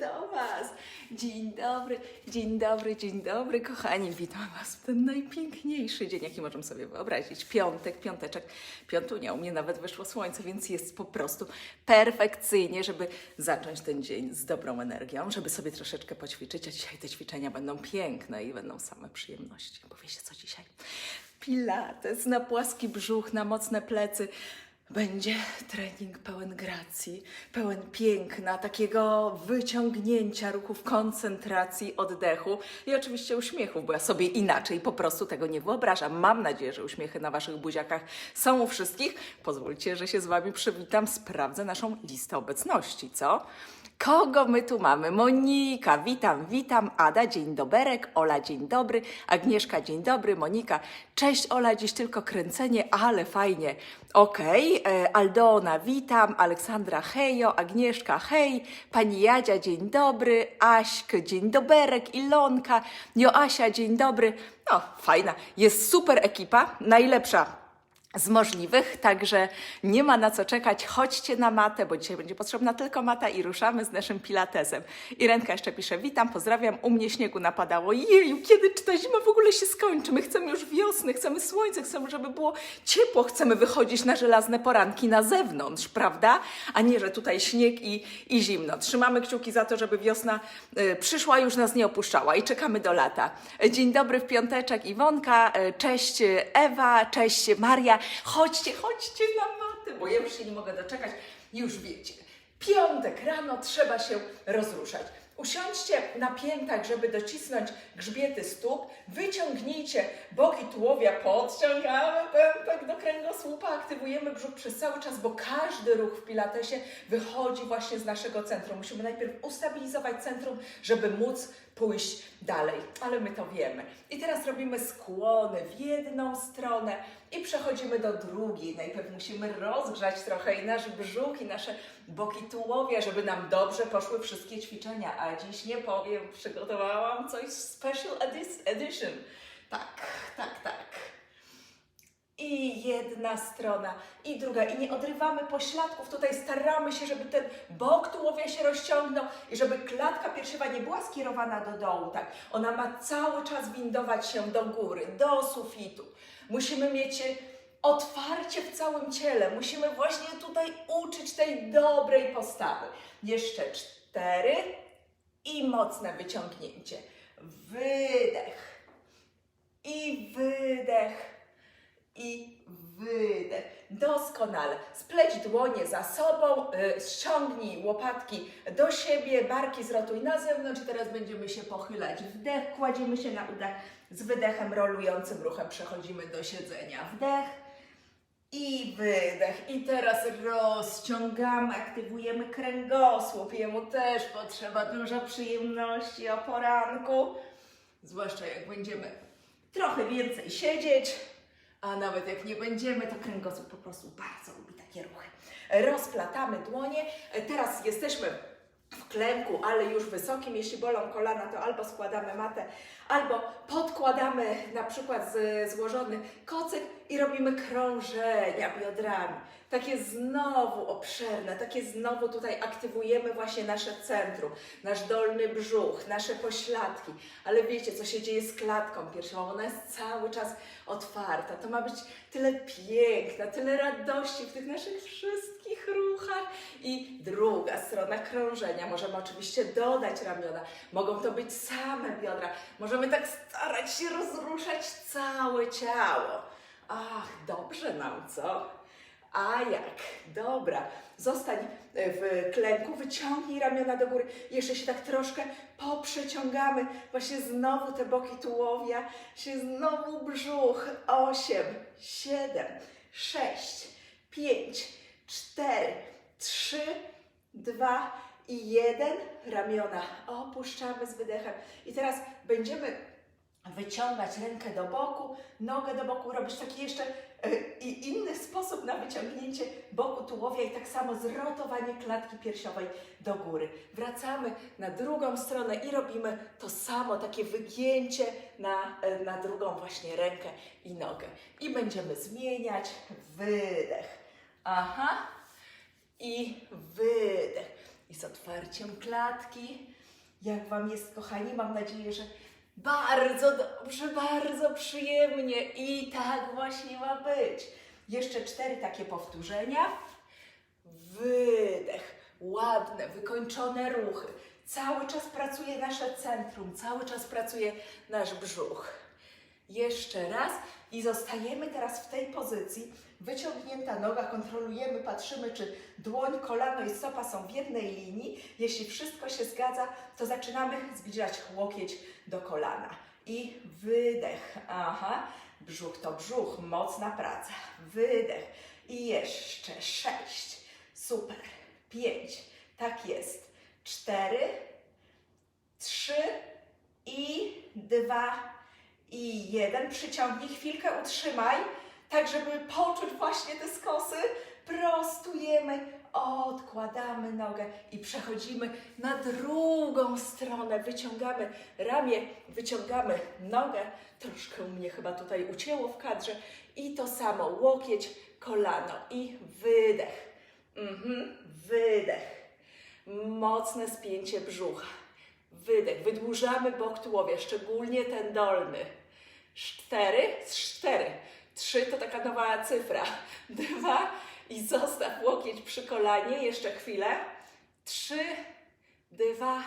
Was! Dzień dobry, dzień dobry, dzień dobry, kochani. Witam Was w ten najpiękniejszy dzień, jaki możemy sobie wyobrazić. Piątek, piąteczek, piątunia. U mnie nawet wyszło słońce, więc jest po prostu perfekcyjnie, żeby zacząć ten dzień z dobrą energią, żeby sobie troszeczkę poćwiczyć. A dzisiaj te ćwiczenia będą piękne i będą same przyjemności. Bo wiecie co dzisiaj? Pilates na płaski brzuch, na mocne plecy. Będzie trening pełen gracji, pełen piękna, takiego wyciągnięcia ruchów, koncentracji, oddechu i oczywiście uśmiechów, bo ja sobie inaczej po prostu tego nie wyobrażam. Mam nadzieję, że uśmiechy na Waszych buziakach są u wszystkich. Pozwólcie, że się z Wami przywitam, sprawdzę naszą listę obecności, co? Kogo my tu mamy? Monika, witam, witam. Ada, dzień doberek. Ola, dzień dobry. Agnieszka, dzień dobry. Monika, cześć Ola, dziś tylko kręcenie, ale fajnie. Okej, e, Aldona, witam. Aleksandra, hejo. Agnieszka, hej. Pani Jadzia, dzień dobry. Aśk, dzień doberek. Ilonka, Joasia, dzień dobry. No, fajna. Jest super ekipa, najlepsza z możliwych, także nie ma na co czekać. Chodźcie na matę, bo dzisiaj będzie potrzebna tylko mata i ruszamy z naszym pilatesem. Irenka jeszcze pisze, witam, pozdrawiam, u mnie śniegu napadało. Jeju, kiedy czy ta zima w ogóle się skończy? My chcemy już wiosny, chcemy słońce, chcemy, żeby było ciepło, chcemy wychodzić na żelazne poranki na zewnątrz, prawda? A nie, że tutaj śnieg i, i zimno. Trzymamy kciuki za to, żeby wiosna y, przyszła, już nas nie opuszczała i czekamy do lata. Dzień dobry w piąteczek Iwonka, y, cześć Ewa, cześć Maria. Chodźcie, chodźcie na matę, bo ja już się nie mogę doczekać. Już wiecie, piątek rano trzeba się rozruszać. Usiądźcie na piętach, żeby docisnąć grzbiety stóp. Wyciągnijcie boki tułowia, podciągamy pępek do kręgosłupa, aktywujemy brzuch przez cały czas, bo każdy ruch w pilatesie wychodzi właśnie z naszego centrum. Musimy najpierw ustabilizować centrum, żeby móc pójść dalej, ale my to wiemy. I teraz robimy skłony w jedną stronę i przechodzimy do drugiej. Najpierw musimy rozgrzać trochę i nasz brzuch, i nasze boki tułowia, żeby nam dobrze poszły wszystkie ćwiczenia. A dziś nie powiem, przygotowałam coś special edition. Tak, tak, tak. I jedna strona, i druga. I nie odrywamy pośladków. Tutaj staramy się, żeby ten bok tułowia się rozciągnął i żeby klatka piersiowa nie była skierowana do dołu. Tak, ona ma cały czas windować się do góry, do sufitu. Musimy mieć otwarcie w całym ciele. Musimy właśnie tutaj uczyć tej dobrej postawy. Jeszcze cztery i mocne wyciągnięcie. Wydech i wydech i wydech. Doskonale. Spleć dłonie za sobą, y, ściągnij łopatki do siebie, barki zrotuj na zewnątrz. I teraz będziemy się pochylać. Wdech, kładziemy się na udach. Z wydechem, rolującym ruchem przechodzimy do siedzenia. Wdech i wydech. I teraz rozciągamy, aktywujemy kręgosłup. Jemu też potrzeba dużo przyjemności o poranku. Zwłaszcza jak będziemy trochę więcej siedzieć, a nawet jak nie będziemy, to kręgosłup po prostu bardzo lubi takie ruchy. Rozplatamy dłonie. Teraz jesteśmy w klęku, ale już wysokim. Jeśli bolą kolana, to albo składamy matę, albo podkładamy na przykład złożony kocyk i robimy krążenia biodrami. Takie znowu obszerne, takie znowu tutaj aktywujemy właśnie nasze centrum, nasz dolny brzuch, nasze pośladki. Ale wiecie, co się dzieje z klatką piersiową? Ona jest cały czas otwarta. To ma być tyle piękna, tyle radości w tych naszych wszystkich ruchach. I druga strona krążenia. Możemy oczywiście dodać ramiona. Mogą to być same biodra. Możemy tak starać się rozruszać całe ciało. Ach, dobrze nam, co? A jak? Dobra. Zostań w klęku, wyciągnij ramiona do góry. Jeszcze się tak troszkę poprzeciągamy. Właśnie znowu te boki tułowia, się znowu brzuch. Osiem, siedem, sześć, pięć, cztery, trzy, dwa i jeden. Ramiona opuszczamy z wydechem. I teraz będziemy wyciągać rękę do boku, nogę do boku, robisz taki jeszcze e, i inny sposób na wyciągnięcie boku tułowia i tak samo zrotowanie klatki piersiowej do góry. Wracamy na drugą stronę i robimy to samo, takie wygięcie na, e, na drugą właśnie rękę i nogę. I będziemy zmieniać wydech. Aha. I wydech. I z otwarciem klatki Jak Wam jest, kochani? Mam nadzieję, że bardzo dobrze, bardzo przyjemnie i tak właśnie ma być. Jeszcze cztery takie powtórzenia. Wydech, ładne, wykończone ruchy. Cały czas pracuje nasze centrum, cały czas pracuje nasz brzuch. Jeszcze raz i zostajemy teraz w tej pozycji. Wyciągnięta noga, kontrolujemy, patrzymy, czy dłoń, kolano i stopa są w jednej linii. Jeśli wszystko się zgadza, to zaczynamy zbliżać łokieć do kolana. I wydech. Aha, brzuch to brzuch, mocna praca. Wydech. I jeszcze sześć. Super. Pięć. Tak jest. Cztery, trzy i dwa i jeden. Przyciągnij chwilkę, utrzymaj, tak żeby poczuć właśnie te skosy. Prostujemy, odkładamy nogę i przechodzimy na drugą stronę. Wyciągamy ramię, wyciągamy nogę. Troszkę mnie chyba tutaj ucięło w kadrze. I to samo, łokieć, kolano i wydech. Mhm, wydech. Mocne spięcie brzucha. Wydech. Wydłużamy bok tułowia, szczególnie ten dolny. Cztery, cztery. Trzy to taka nowa cyfra. Dwa i zostaw łokieć przy kolanie. Jeszcze chwilę. Trzy, dwa,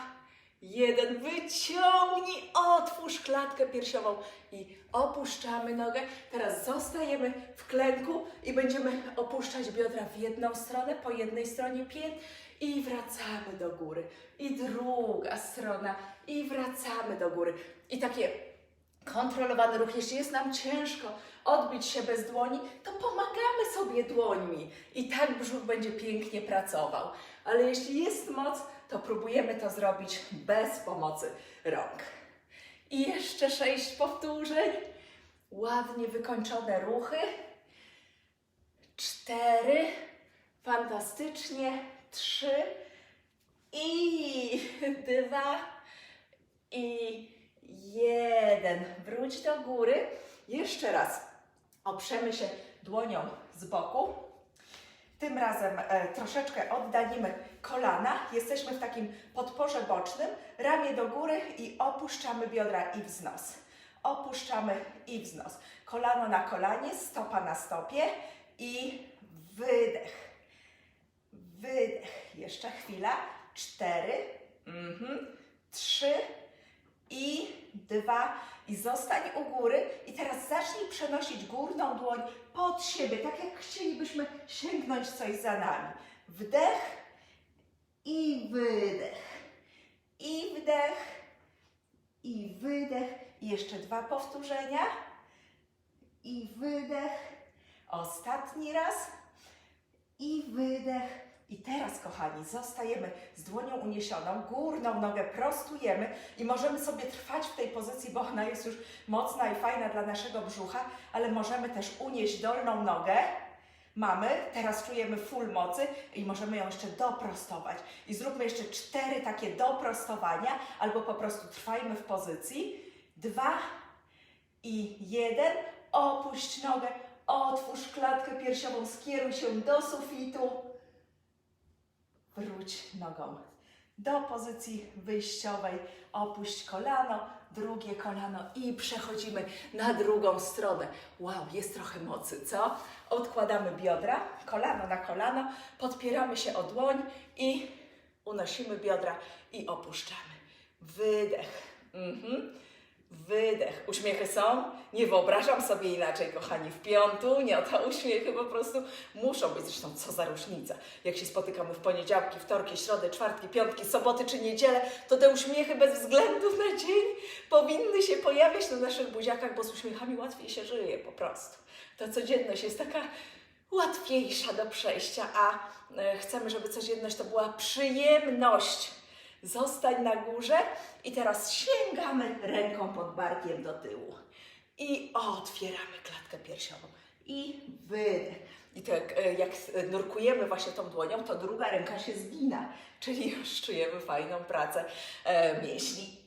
jeden. Wyciągnij, otwórz klatkę piersiową i opuszczamy nogę. Teraz zostajemy w klęku i będziemy opuszczać biodra w jedną stronę, po jednej stronie pięt i wracamy do góry. I druga strona i wracamy do góry. I takie kontrolowany ruch. Jeśli jest nam ciężko odbić się bez dłoni, to pomagamy sobie dłońmi i tak brzuch będzie pięknie pracował. Ale jeśli jest moc, to próbujemy to zrobić bez pomocy rąk. I jeszcze sześć powtórzeń. Ładnie wykończone ruchy. Cztery. Fantastycznie. Trzy. I dwa. I jeden. Wróć do góry. Jeszcze raz. Oprzemy się dłonią z boku. Tym razem e, troszeczkę oddalimy kolana. Jesteśmy w takim podporze bocznym. Ramię do góry i opuszczamy biodra i wznos. Opuszczamy i wznos. Kolano na kolanie, stopa na stopie i wydech. Wydech. Jeszcze chwila. Cztery. Mhm. Trzy i dwa i zostań u góry i teraz zacznij przenosić górną dłoń pod siebie, tak jak chcielibyśmy sięgnąć coś za nami. Wdech i wydech. I wdech i wydech. I jeszcze dwa powtórzenia. I wydech. Ostatni raz. I wydech. I teraz, kochani, zostajemy z dłonią uniesioną, górną nogę prostujemy i możemy sobie trwać w tej pozycji, bo ona jest już mocna i fajna dla naszego brzucha, ale możemy też unieść dolną nogę. Mamy, teraz czujemy full mocy i możemy ją jeszcze doprostować. I zróbmy jeszcze cztery takie doprostowania, albo po prostu trwajmy w pozycji. Dwa i jeden. Opuść nogę, otwórz klatkę piersiową, skieruj się do sufitu wróć nogą do pozycji wyjściowej, opuść kolano, drugie kolano i przechodzimy na drugą stronę. Wow, jest trochę mocy, co? Odkładamy biodra, kolano na kolano, podpieramy się o dłoń i unosimy biodra i opuszczamy. Wydech. Mhm. Wydech. Uśmiechy są? Nie wyobrażam sobie inaczej, kochani. W piątu, nie, to uśmiechy po prostu muszą być. Zresztą, co za różnica. Jak się spotykamy w poniedziałki, wtorki, środy, czwartki, piątki, soboty czy niedzielę, to te uśmiechy bez względu na dzień powinny się pojawiać na naszych buziakach, bo z uśmiechami łatwiej się żyje po prostu. Ta codzienność jest taka łatwiejsza do przejścia, a e, chcemy, żeby codzienność to była przyjemność. Zostań na górze i teraz sięgamy ręką pod barkiem do tyłu. I otwieramy klatkę piersiową. I wydech. I tak e, jak e, nurkujemy właśnie tą dłonią, to druga ręka się zgina, czyli już czujemy fajną pracę e, mięśni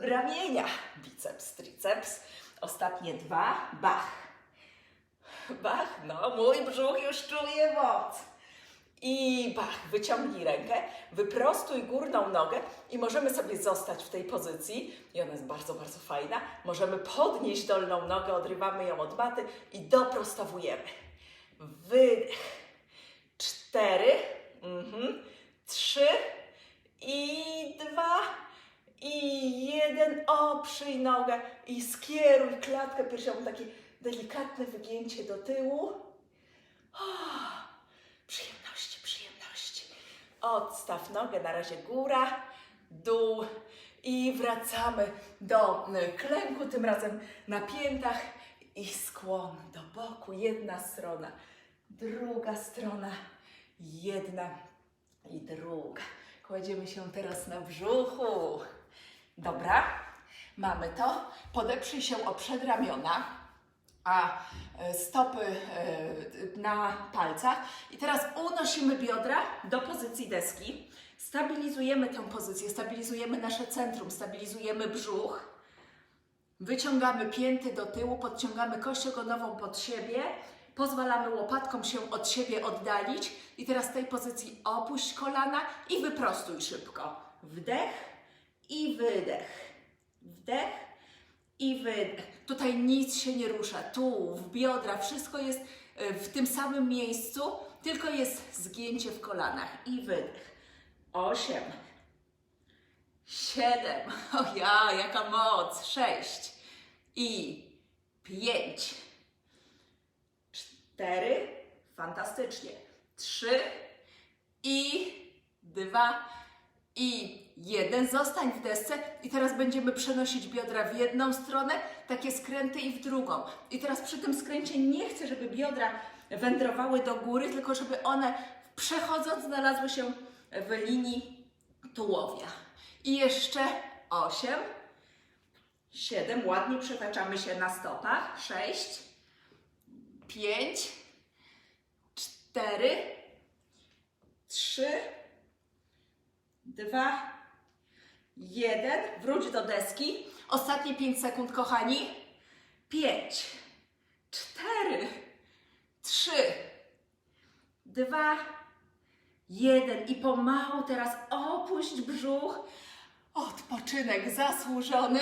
ramienia. Biceps, triceps. Ostatnie dwa. Bach. Bach. No, mój brzuch już czuje moc. I bach, wyciągnij rękę, wyprostuj górną nogę i możemy sobie zostać w tej pozycji. I ona jest bardzo, bardzo fajna. Możemy podnieść dolną nogę, odrywamy ją od maty i doprostowujemy. Wydech. Cztery. Mhm. Trzy. I dwa. I jeden. Oprzyj nogę i skieruj klatkę piersiową. Takie delikatne wygięcie do tyłu. Oh. Odstaw nogę, na razie góra, dół i wracamy do y, klęku, tym razem na piętach i skłon do boku. Jedna strona, druga strona, jedna i druga. Kładziemy się teraz na brzuchu. Dobra, mamy to. Podeprzyj się o przedramiona a e, stopy e, na palcach. I teraz unosimy biodra do pozycji deski. Stabilizujemy tę pozycję, stabilizujemy nasze centrum, stabilizujemy brzuch. Wyciągamy pięty do tyłu, podciągamy kość ogonową pod siebie. Pozwalamy łopatkom się od siebie oddalić. I teraz w tej pozycji opuść kolana i wyprostuj szybko. Wdech i wydech. Wdech i wydech. Tutaj nic się nie rusza. Tułów, biodra, wszystko jest e, w tym samym miejscu, tylko jest zgięcie w kolanach. I wydech. Osiem. Siedem. O ja, jaka moc. Sześć. I pięć. Cztery. Fantastycznie. Trzy. I dwa. I jeden. Zostań w desce i teraz będziemy przenosić biodra w jedną stronę, takie skręty i w drugą. I teraz przy tym skręcie nie chcę, żeby biodra wędrowały do góry, tylko żeby one przechodząc znalazły się w linii tułowia. I jeszcze osiem, siedem. Ładnie przetaczamy się na stopach. Sześć, pięć, cztery, trzy, dwa, jeden. Wróć do deski. Ostatnie 5 sekund, kochani. Pięć, cztery, trzy, dwa, jeden. I pomału teraz opuść brzuch. Odpoczynek zasłużony.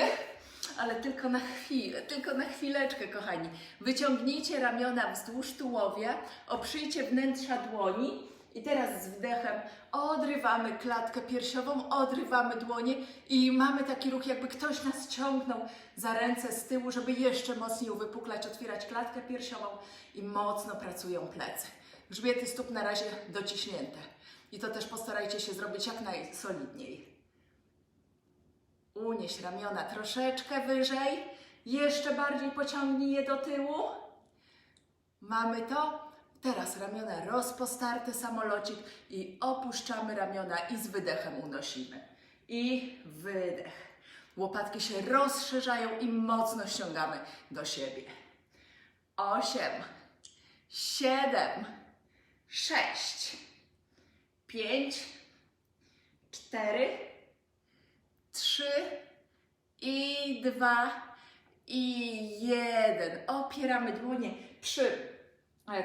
Ale tylko na chwilę, tylko na chwileczkę, kochani. Wyciągnijcie ramiona wzdłuż tułowia, oprzyjcie wnętrza dłoni i teraz z wdechem odrywamy klatkę piersiową, odrywamy dłonie i mamy taki ruch, jakby ktoś nas ciągnął za ręce z tyłu, żeby jeszcze mocniej uwypuklać, otwierać klatkę piersiową i mocno pracują plecy. Grzbiety stóp na razie dociśnięte. I to też postarajcie się zrobić jak najsolidniej. Unieś ramiona troszeczkę wyżej, jeszcze bardziej pociągnij je do tyłu. Mamy to. Teraz ramiona rozpostarte, samolocik i opuszczamy ramiona i z wydechem unosimy. I wydech. Łopatki się rozszerzają i mocno ściągamy do siebie. Osiem, siedem, sześć, pięć, cztery, trzy i dwa i jeden. Opieramy dłonie przy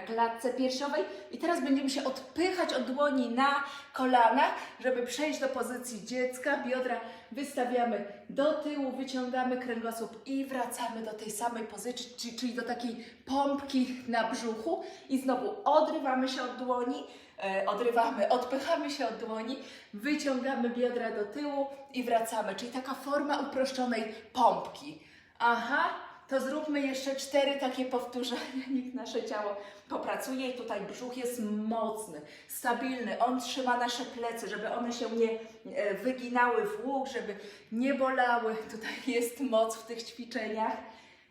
klatce piersiowej i teraz będziemy się odpychać od dłoni na kolanach, żeby przejść do pozycji dziecka. Biodra wystawiamy do tyłu, wyciągamy kręgosłup i wracamy do tej samej pozycji, czyli- czyli do takiej pompki na brzuchu i znowu odrywamy się od dłoni, e, odrywamy, odpychamy się od dłoni, wyciągamy biodra do tyłu i wracamy, czyli taka forma uproszczonej pompki. Aha, to zróbmy jeszcze cztery takie powtórzenia, niech nasze ciało popracuje i tutaj brzuch jest mocny, stabilny, on trzyma nasze plecy, żeby one się nie e, wyginały w łuk, żeby nie bolały. Tutaj jest moc w tych ćwiczeniach.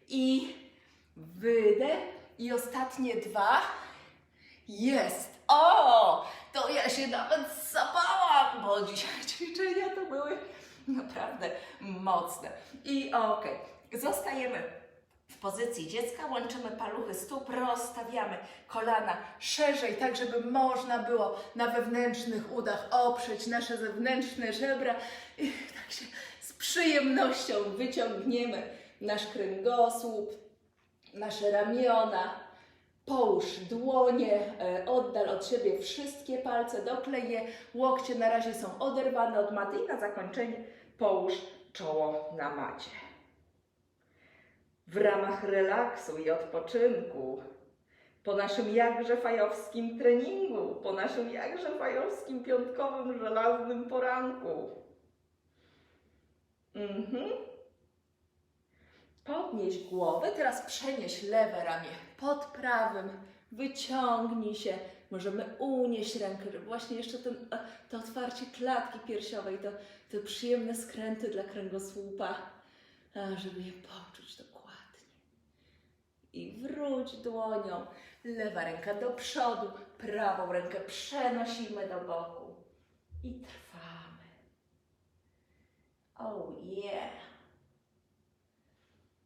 I wydech i ostatnie dwa. Jest. O, to ja się nawet zapałam, bo dzisiaj ćwiczenia to były naprawdę mocne. I okej, zostajemy w pozycji dziecka, łączymy paluchy stóp, rozstawiamy kolana szerzej, tak żeby można było na wewnętrznych udach oprzeć nasze zewnętrzne żebra. I tak się z przyjemnością wyciągniemy nasz kręgosłup, nasze ramiona, Połóż dłonie, e, oddal od siebie wszystkie palce, doklej je, łokcie na razie są oderwane od maty i na zakończenie połóż czoło na macie. W ramach relaksu i odpoczynku, po naszym jakże fajowskim treningu, po naszym jakże fajowskim piątkowym żelaznym poranku. Mhm. Podnieś głowę, teraz przenieś lewe ramię pod prawym, wyciągnij się. Możemy unieść rękę, żeby właśnie jeszcze ten, e, to otwarcie klatki piersiowej, to, te przyjemne skręty dla kręgosłupa, żeby je poczuć dokładnie. I wróć dłonią, lewa ręka do przodu, prawą rękę przenosimy do boku i trwamy. Oh yeah.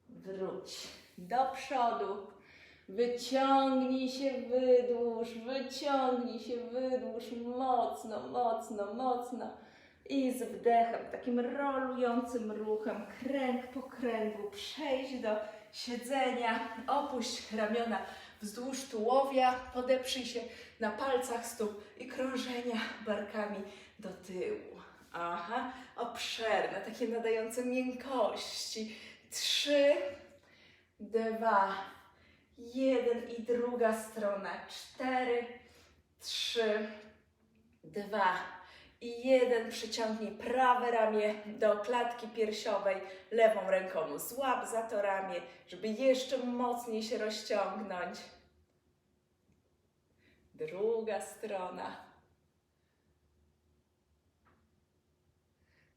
Wróć do przodu. Wyciągnij się, wydłuż, wyciągnij się, wydłuż mocno, mocno, mocno. I z wdechem, takim rolującym ruchem, kręg po kręgu, przejść do siedzenia, opuść ramiona wzdłuż tułowia, podeprzyj się na palcach stóp i krążenia barkami do tyłu. Aha, obszerne, takie nadające miękkości. Trzy, dwa, jeden i druga strona. Cztery, trzy, dwa i jeden. Przyciągnij prawe ramię do klatki piersiowej, lewą ręką złap za to ramię, żeby jeszcze mocniej się rozciągnąć. Druga strona.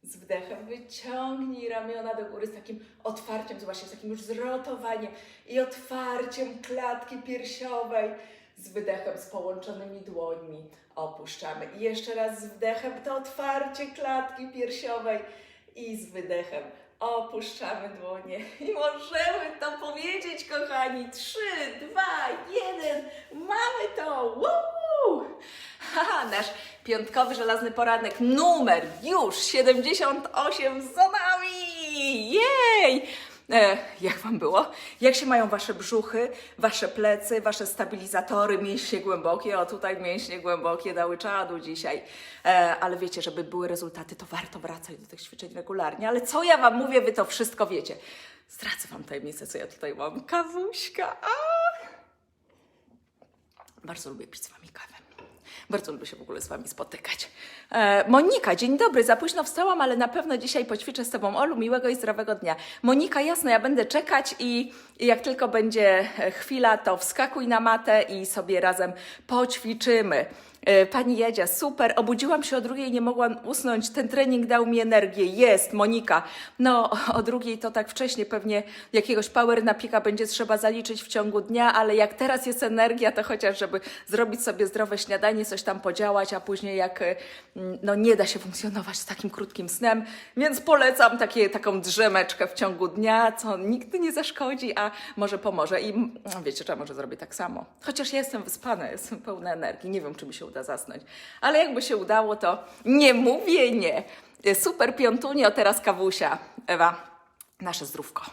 Z wdechem wyciągnij ramiona do góry z takim otwarciem, zobaczcie, z takim już zrotowaniem i otwarciem klatki piersiowej. Z wydechem, z połączonymi dłońmi opuszczamy. I jeszcze raz z wdechem to otwarcie klatki piersiowej i z wydechem opuszczamy dłonie. I możemy to powiedzieć, kochani. Trzy, dwa, jeden. Mamy to! Woo! Haha, nasz piątkowy żelazny poranek numer już 78 za nami! Jej! E, jak Wam było? Jak się mają Wasze brzuchy, Wasze plecy, Wasze stabilizatory, mięśnie głębokie? O, tutaj mięśnie głębokie dały czadu dzisiaj. E, ale wiecie, żeby były rezultaty, to warto wracać do tych ćwiczeń regularnie. Ale co ja Wam mówię, Wy to wszystko wiecie. Zdradzę Wam tajemnicę, co ja tutaj mam. Kawuśka! A! Bardzo lubię pić z Wami kawę. Bardzo lubię się w ogóle z Wami spotykać. E, Monika, dzień dobry. Za późno wstałam, ale na pewno dzisiaj poćwiczę z Tobą. Olu, miłego i zdrowego dnia. Monika, jasne, ja będę czekać i, jak tylko będzie e, chwila, to wskakuj na matę i sobie razem poćwiczymy. E, Pani Jadzia, super. Obudziłam się o drugiej, nie mogłam usnąć. Ten trening dał mi energię. Jest, Monika. No, o drugiej to tak wcześnie pewnie jakiegoś power napika będzie trzeba zaliczyć w ciągu dnia, ale jak teraz jest energia, to chociaż, żeby zrobić sobie zdrowe śniadanie, coś tam podziałać, a później jak e, no nie da się funkcjonować z takim krótkim snem, więc polecam takie, taką drzemeczkę w ciągu dnia, co nigdy nie zaszkodzi, a może pomoże. I mm, wiecie, że może zrobię tak samo. Chociaż ja jestem wyspana, jestem pełna energii, nie wiem, czy mi się uda zasnąć. Ale jakby się udało, to nie mówię nie. Super piątunio, teraz kawusia. Ewa, nasze zdrówko.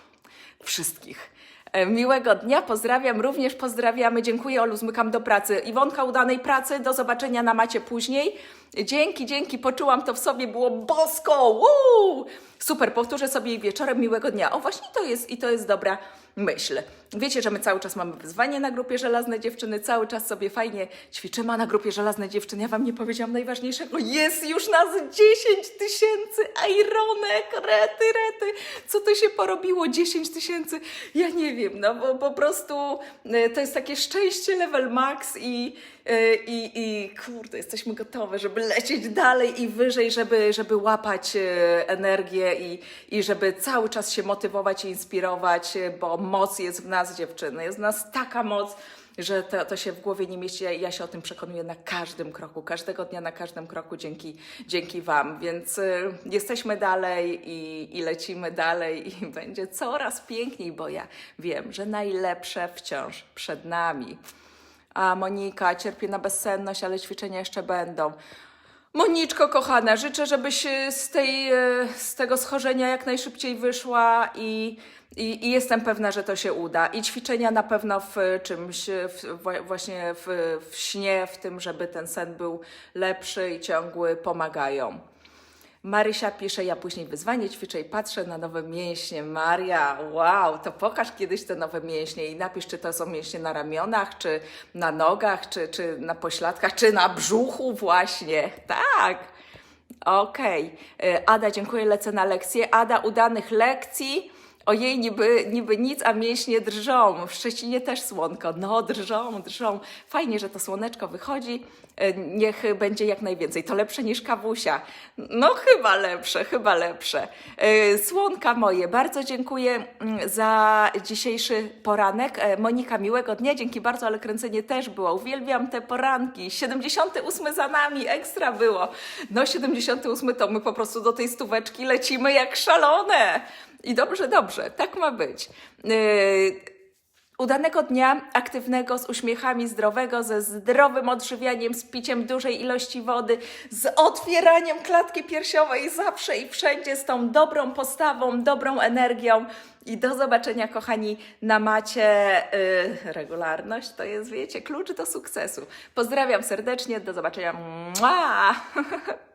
Wszystkich. E, Miłego dnia, pozdrawiam, również pozdrawiamy. Dziękuję, Olu, zmykam do pracy. Iwonka, udanej pracy, do zobaczenia na macie później. Dzięki, dzięki, poczułam to w sobie, było bosko, Woo! Super, powtórzę sobie wieczorem miłego dnia. O, właśnie to jest i to jest dobra myśl. Wiecie, że my cały czas mamy wyzwanie na grupie Żelazne Dziewczyny, cały czas sobie fajnie ćwiczymy, a na grupie Żelazne Dziewczyny, ja Wam nie powiedziałam najważniejszego, jest już nas 10 tysięcy, Ironek, rety, rety, co to się porobiło, 10 tysięcy, ja nie wiem, no bo po prostu e, to jest takie szczęście level max i, e, i, i kurde, jesteśmy gotowe, żeby lecieć dalej i wyżej, żeby, żeby łapać e, energię i, i żeby cały czas się motywować i inspirować, bo moc jest w nas, dziewczyny. Jest nas taka moc, że to, to się w głowie nie mieści. Ja się o tym przekonuję na każdym kroku, każdego dnia, na każdym kroku dzięki, dzięki Wam. Więc y, jesteśmy dalej i, i lecimy dalej i będzie coraz piękniej, bo ja wiem, że najlepsze wciąż przed nami. A Monika, cierpię na bezsenność, ale ćwiczenia jeszcze będą. Moniczko, kochana, życzę, żebyś e, z, tej, e, z tego schorzenia jak najszybciej wyszła i, i, i jestem pewna, że to się uda. I ćwiczenia na pewno w czymś, w, wa- właśnie w, w śnie, w tym, żeby ten sen był lepszy i ciągły, pomagają. Marysia pisze, ja później wyzwanie ćwiczę i patrzę na nowe mięśnie. Maria, wow, to pokaż kiedyś te nowe mięśnie i napisz, czy to są mięśnie na ramionach, czy na nogach, czy, czy na pośladkach, czy na brzuchu właśnie. Tak. Okej. Y, Ada, dziękuję, lecę na lekcję. Ada, udanych lekcji. Ojej, niby, niby nic, a mięśnie drżą. W Szczecinie też słonko. No, drżą, drżą. Fajnie, że to słoneczko wychodzi. Y, Niech będzie jak najwięcej. To lepsze niż kawusia. No, chyba lepsze, chyba lepsze. Y, Słonka moje, bardzo dziękuję mm, za dzisiejszy poranek. E, Monika, miłego dnia. Dzięki bardzo, ale kręcenie też było. Uwielbiam te poranki. 78 za nami, ekstra było. No, 78 to my po prostu do tej stóweczki lecimy jak szalone. I dobrze, dobrze, tak ma być. Yy, Udanego dnia, aktywnego, z uśmiechami, zdrowego, ze zdrowym odżywianiem, z piciem dużej ilości wody, z otwieraniem klatki piersiowej zawsze i wszędzie, z tą dobrą postawą, dobrą energią. I do zobaczenia, kochani, na macie. Yy, regularność to jest, wiecie, klucz do sukcesu. Pozdrawiam serdecznie, do zobaczenia. Mua!